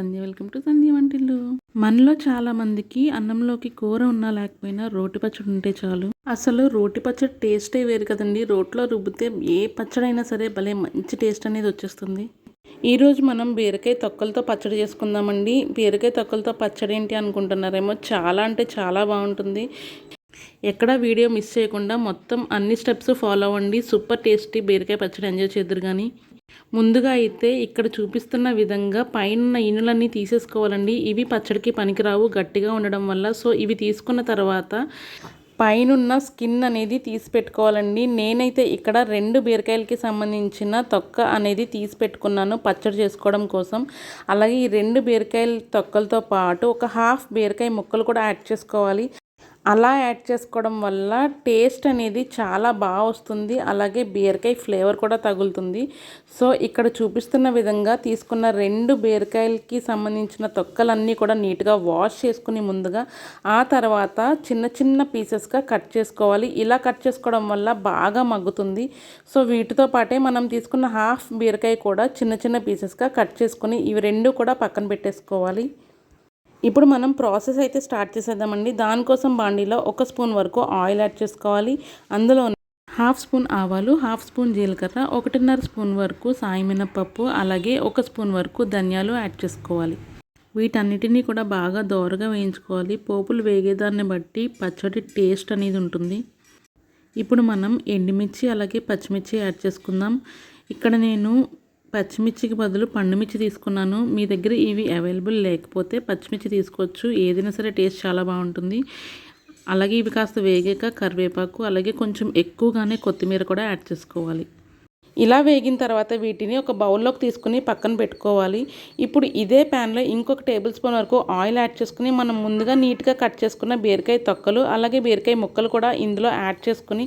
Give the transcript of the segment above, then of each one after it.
Sandhya. Welcome to సంధ్య వంటిల్లు. మనలో చాలా మందికి అన్నంలోకి కూర ఉన్నా లేకపోయినా రోటి పచ్చడి ఉంటే చాలు. అసలు రోటి పచ్చడి టేస్టే వేరు కదండి. రోట్లో రుబ్బితే ఏ పచ్చడైనా సరే భలే మంచి టేస్ట్ అనేది వచ్చేస్తుంది. ఈరోజు మనం బీరకాయ తొక్కలతో పచ్చడి చేసుకుందామండి. బీరకాయ తొక్కలతో పచ్చడి ఏంటి అనుకుంటున్నారేమో చాలా అంటే చాలా బాగుంటుంది. ఎక్కడ వీడియో మిస్ చేయకుండా మొత్తం అన్ని స్టెప్స్ ఫాలో అవ్వండి. సూపర్ టేస్టీ బీరకాయ పచ్చడి ఎంజాయ్ చేద్దరు కానీ ముందుగా అయితే ఇక్కడ చూపిస్తున్న విధంగా పైన ఇనులన్నీ తీసేసుకోవాలండి. ఇవి పచ్చడికి పనికిరావు గట్టిగా ఉండడం వల్ల. సో ఇవి తీసుకున్న తర్వాత పైనున్న స్కిన్ అనేది తీసి పెట్టుకోవాలండి నేనైతే ఇక్కడ రెండు బీరకాయలకి సంబంధించిన తొక్క అనేది తీసి పెట్టుకున్నాను పచ్చడి చేసుకోవడం కోసం. అలాగే ఈ రెండు బీరకాయల తొక్కలతో పాటు ఒక హాఫ్ బీరకాయ ముక్కలు కూడా యాడ్ చేసుకోవాలి. అలా యాడ్ చేసుకోవడం వల్ల టేస్ట్ అనేది చాలా బాగా వస్తుంది. అలాగే బీరకాయ ఫ్లేవర్ కూడా తగులుతుంది. సో ఇక్కడ చూపిస్తున్న విధంగా తీసుకున్న రెండు బీరకాయలకి సంబంధించిన తొక్కలన్నీ కూడా నీట్గా వాష్ చేసుకుని ముందుగా ఆ తర్వాత చిన్న చిన్న పీసెస్గా కట్ చేసుకోవాలి. ఇలా కట్ చేసుకోవడం వల్ల బాగా మగ్గుతుంది. సో వీటితో పాటే మనం తీసుకున్న హాఫ్ బీరకాయ కూడా చిన్న చిన్న పీసెస్గా కట్ చేసుకుని ఇవి రెండు కూడా పక్కన పెట్టేసుకోవాలి. ఇప్పుడు మనం ప్రాసెస్ అయితే స్టార్ట్ చేసేద్దామండి. దానికోసం బాండీలో ఒక స్పూన్ వరకు ఆయిల్ యాడ్ చేసుకోవాలి. అందులో హాఫ్ స్పూన్ ఆవాలు హాఫ్ స్పూన్ జీలకర్ర ఒకటిన్నర స్పూన్ వరకు సాయమినపప్పు అలాగే ఒక స్పూన్ వరకు ధనియాలు యాడ్ చేసుకోవాలి. వీటన్నిటినీ కూడా బాగా దోరగా వేయించుకోవాలి. పోపులు వేగేదాన్ని బట్టి పచ్చడి టేస్ట్ అనేది ఉంటుంది. ఇప్పుడు మనం ఎండుమిర్చి అలాగే పచ్చిమిర్చి యాడ్ చేసుకుందాం. ఇక్కడ నేను పచ్చిమిర్చికి బదులు పండుమిర్చి తీసుకున్నాను. మీ దగ్గర ఇవి అవైలబుల్ లేకపోతే పచ్చిమిర్చి తీసుకోవచ్చు. ఏదైనా సరే టేస్ట్ చాలా బాగుంటుంది. అలాగే ఇవి కాస్త వేగాక కరివేపాకు అలాగే కొంచెం ఎక్కువగానే కొత్తిమీర కూడా యాడ్ చేసుకోవాలి. ఇలా వేగిన తర్వాత వీటిని ఒక బౌల్లోకి తీసుకుని పక్కన పెట్టుకోవాలి. ఇప్పుడు ఇదే ప్యాన్లో ఇంకొక టేబుల్ స్పూన్ వరకు ఆయిల్ యాడ్ చేసుకుని మనం ముందుగా నీట్గా కట్ చేసుకున్న బీరకాయ తొక్కలు అలాగే బీరకాయ ముక్కలు కూడా ఇందులో యాడ్ చేసుకుని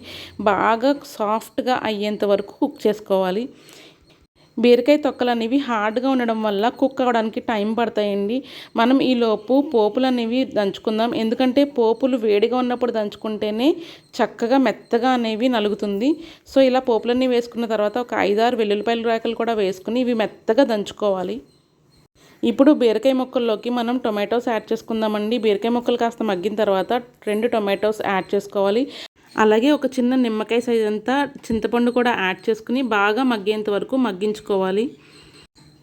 బాగా సాఫ్ట్గా అయ్యేంత వరకు కుక్ చేసుకోవాలి. బీరకాయ తొక్కలు అనేవి హార్డ్గా ఉండడం వల్ల కుక్ అవ్వడానికి టైం పడతాయండి. మనం ఈలోపు పోపులు అనేవి దంచుకుందాం. ఎందుకంటే పోపులు వేడిగా ఉన్నప్పుడు దంచుకుంటేనే చక్కగా మెత్తగా అనేవి నలుగుతుంది. సో ఇలా పోపులన్నీ వేసుకున్న తర్వాత ఒక ఐదారు వెల్లుల్లిపాయల రేకలు కూడా వేసుకుని ఇవి మెత్తగా దంచుకోవాలి. ఇప్పుడు బీరకాయ ముక్కల్లోకి మనం టొమాటోస్ యాడ్ చేసుకుందామండి. బీరకాయ ముక్కలు కాస్త మగ్గిన తర్వాత రెండు టొమాటోస్ యాడ్ చేసుకోవాలి. అలాగే ఒక చిన్న నిమ్మకాయ సైజ్ అంతా చింతపండు కూడా యాడ్ చేసుకుని బాగా మగ్గేంత వరకు మగ్గించుకోవాలి.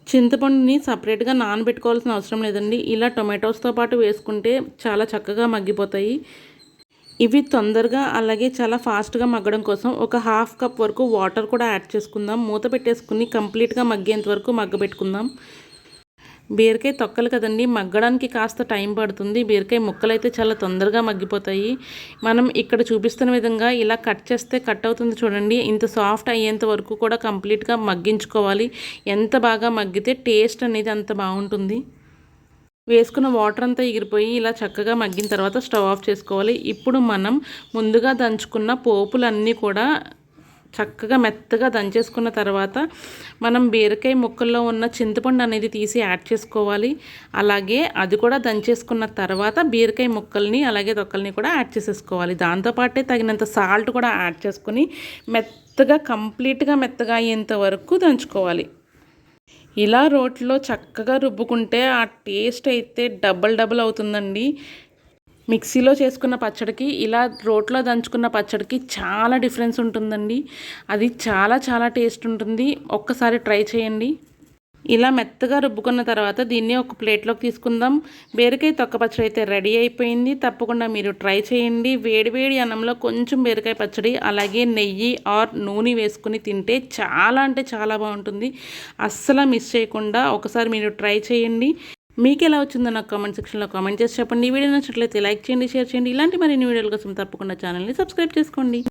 చింతపండుని సపరేట్గా నానబెట్టుకోవాల్సిన అవసరం లేదండి. ఇలా టొమాటోస్తో పాటు వేసుకుంటే చాలా చక్కగా మగ్గిపోతాయి. ఇవి తొందరగా అలాగే చాలా ఫాస్ట్గా మగ్గడం కోసం ఒక హాఫ్ కప్ వరకు వాటర్ కూడా యాడ్ చేసుకుందాం. మూత పెట్టేసుకుని కంప్లీట్గా మగ్గేంత వరకు మగ్గబెట్టుకుందాం. బీరకాయ తొక్కలు కదండి మగ్గడానికి కాస్త టైం పడుతుంది. బీరకాయ ముక్కలు అయితే చాలా తొందరగా మగ్గిపోతాయి. మనం ఇక్కడ చూపిస్తున్న విధంగా ఇలా కట్ చేస్తే కట్ అవుతుంది చూడండి. ఇంత సాఫ్ట్ అయ్యేంత వరకు కూడా కంప్లీట్గా మగ్గించుకోవాలి. ఎంత బాగా మగ్గితే టేస్ట్ అనేది అంత బాగుంటుంది. వేసుకున్న వాటర్ అంతా ఎగిరిపోయి ఇలా చక్కగా మగ్గిన తర్వాత స్టవ్ ఆఫ్ చేసుకోవాలి. ఇప్పుడు మనం ముందుగా దంచుకున్న పోపులన్నీ కూడా చక్కగా మెత్తగా దంచేసుకున్న తర్వాత మనం బీరకాయ ముక్కల్లో ఉన్న చింతపండు అనేది తీసి యాడ్ చేసుకోవాలి. అలాగే అది కూడా దంచేసుకున్న తర్వాత బీరకాయ ముక్కల్ని అలాగే తొక్కల్ని కూడా యాడ్ చేసేసుకోవాలి. దాంతోపాటే తగినంత సాల్ట్ కూడా యాడ్ చేసుకొని మెత్తగా కంప్లీట్గా మెత్తగా అయ్యేంత వరకు దంచుకోవాలి. ఇలా రోట్లో చక్కగా రుబ్బుకుంటే ఆ టేస్ట్ అయితే డబల్ డబుల్ అవుతుందండి. మిక్సీలో చేసుకున్న పచ్చడికి ఇలా రోట్లో దంచుకున్న పచ్చడికి చాలా డిఫరెన్స్ ఉంటుందండి. అది చాలా చాలా టేస్ట్ ఉంటుంది. ఒక్కసారి ట్రై చేయండి. ఇలా మెత్తగా రుబ్బుకున్న తర్వాత దీన్ని ఒక ప్లేట్లోకి తీసుకుందాం. బీరకాయ తొక్క పచ్చడి అయితే రెడీ అయిపోయింది. తప్పకుండా మీరు ట్రై చేయండి. వేడివేడి అన్నంలో కొంచెం బీరకాయ పచ్చడి అలాగే నెయ్యి ఆర్ నూనె వేసుకుని తింటే చాలా అంటే చాలా బాగుంటుంది. అస్సలు మిస్ చేయకుండా ఒకసారి మీరు ట్రై చేయండి. మీకు ఎలా వచ్చిందో నాకు కామెంట్ సెక్షన్లో కామెంట్ చేసి చెప్పండి. ఈ వీడియో నచ్చినట్లయితే లైక్ చేయండి షేర్ చేయండి. ఇలాంటి మరిన్ని వీడియోల కోసం తప్పకుండా ఛానల్ని సబ్స్క్రైబ్ చేసుకోండి.